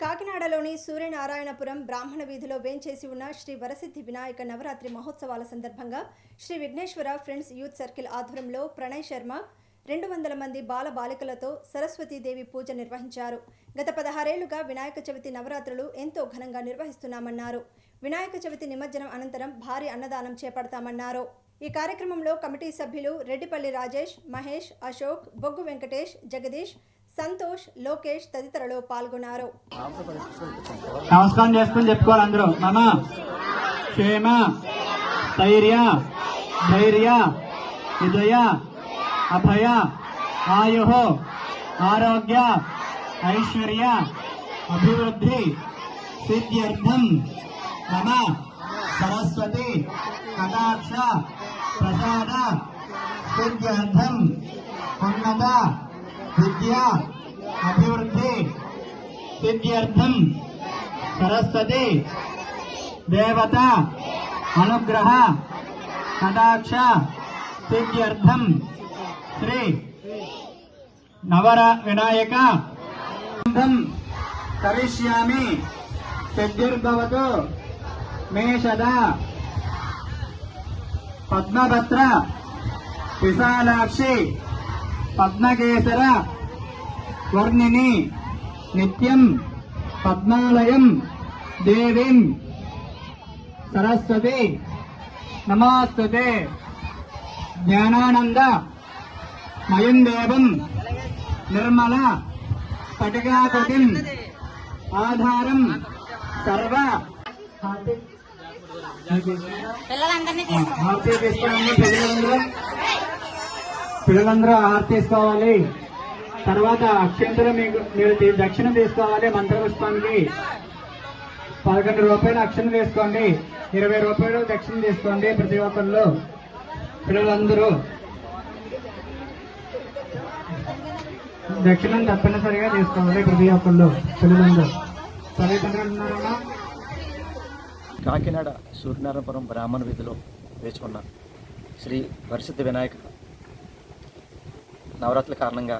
కాకినాడలోని సూర్యనారాయణపురం బ్రాహ్మణ వీధిలో వేంచేసి ఉన్న శ్రీ వరసిద్ధి వినాయక నవరాత్రి మహోత్సవాల సందర్భంగా Sri Vighneshwara friends youth circle ఆధ్వర్యంలో ప్రణయ్ శర్మ రెండు వందల మంది బాల బాలికలతో సరస్వతీదేవి పూజ నిర్వహించారు. గత పదహారేళ్ళుగా వినాయక చవితి నవరాత్రులు ఎంతో ఘనంగా నిర్వహిస్తున్నామన్నారు. వినాయక చవితి నిమజ్జనం అనంతరం భారీ అన్నదానం చేపడతామన్నారు. ఈ కార్యక్రమంలో కమిటీ సభ్యులు రెడ్డిపల్లి రాజేష్ మహేష్ అశోక్ బొగ్గు వెంకటేష్ జగదీష్ సంతోష్ లోకేష్ తదితరులు పాల్గొన్నారు. నమస్కారం చేసుకుని చెప్పుకోవాలి అందరూ. మమ క్షేమ ధైర్య ధైర్య విజయ అభయ ఆయు ఆరోగ్య ఐశ్వర్య అభివృద్ధి సిద్ధ్యర్థం మమ సరస్వతి కటాక్ష ప్రసాద సిద్ధ్యర్థం ఉన్నత విద్య అభివృద్ధి సిద్ధ్యర్థం సరస్వతి దేవత అనుగ్రహ కటాక్ష సిద్ధ్యర్థం శ్రీ నవర వినాయక కరిష్యామి సిద్ధిర్భవతు మేషద పద్మభద్ర విశాలాక్షి పద్మకేసర వర్ణిని నిత్యం పద్మాలయం దేవీం సరస్వతి నమాస్తుతే. జ్ఞానానంద మయం దేవం నిర్మల స్ఫటికాకృతిం ఆధారం సర్వ పిల్లలందరినీ హారతి తీసుకోండి పిల్లలందరూ ఆహారం తీసుకోవాలి. తర్వాత అక్షంతలు మీకు మీరు దక్షిణ తీసుకోవాలి మంత్రపుష్పానికి పదకొండు రూపాయలు అక్షరం తీసుకోండి. ఇరవై రూపాయలు దక్షిణ తీసుకోండి ప్రతి ఒక్కళ్ళు. పిల్లలందరూ దక్షిణం తప్పనిసరిగా తీసుకోవాలి ప్రతి ఒక్కళ్ళు పిల్లలందరూ. సరే కాకినాడ సూర్యనారాయణపురం బ్రాహ్మణ వీధిలో వేసుకున్న శ్రీ పరిశుద్ధ వినాయక నవరాత్రుల కారణంగా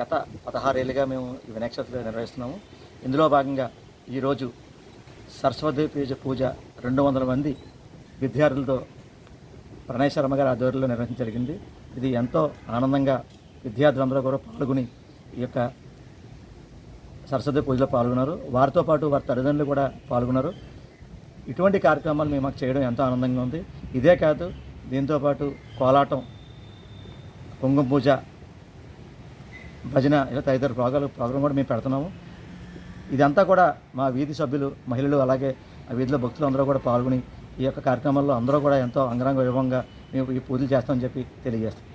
గత పదహారేళ్ళుగా మేము ఈ వినాయక చవితి నిర్వహిస్తున్నాము. ఇందులో భాగంగా ఈరోజు సరస్వతి పూజ పూజ రెండు వందల మంది విద్యార్థులతో ప్రణయ్ శర్మ గారి ఆధ్వర్యంలో నిర్వహించడం జరిగింది. ఇది ఎంతో ఆనందంగా విద్యార్థులందరూ కూడా పాల్గొని ఈ యొక్క సరస్వతి పూజలో పాల్గొన్నారు. వారితో పాటు వారి తల్లిదండ్రులు కూడా పాల్గొన్నారు. ఇటువంటి కార్యక్రమాలు మేము మాకు చేయడం ఎంతో ఆనందంగా ఉంది. ఇదే కాదు దీంతోపాటు కోలాటం కుంకుమ పూజ భజన ఇలా తదితర ప్రోగ్రాలు ప్రోగ్రాం కూడా మేము పెడుతున్నాము. ఇదంతా కూడా మా వీధి సభ్యులు మహిళలు అలాగే ఆ వీధిలో భక్తులు అందరూ కూడా పాల్గొని ఈ యొక్క కార్యక్రమాల్లో అందరూ కూడా ఎంతో అంగరంగ వైభవంగా మేము ఈ పూజలు చేస్తామని చెప్పి తెలియజేస్తాం.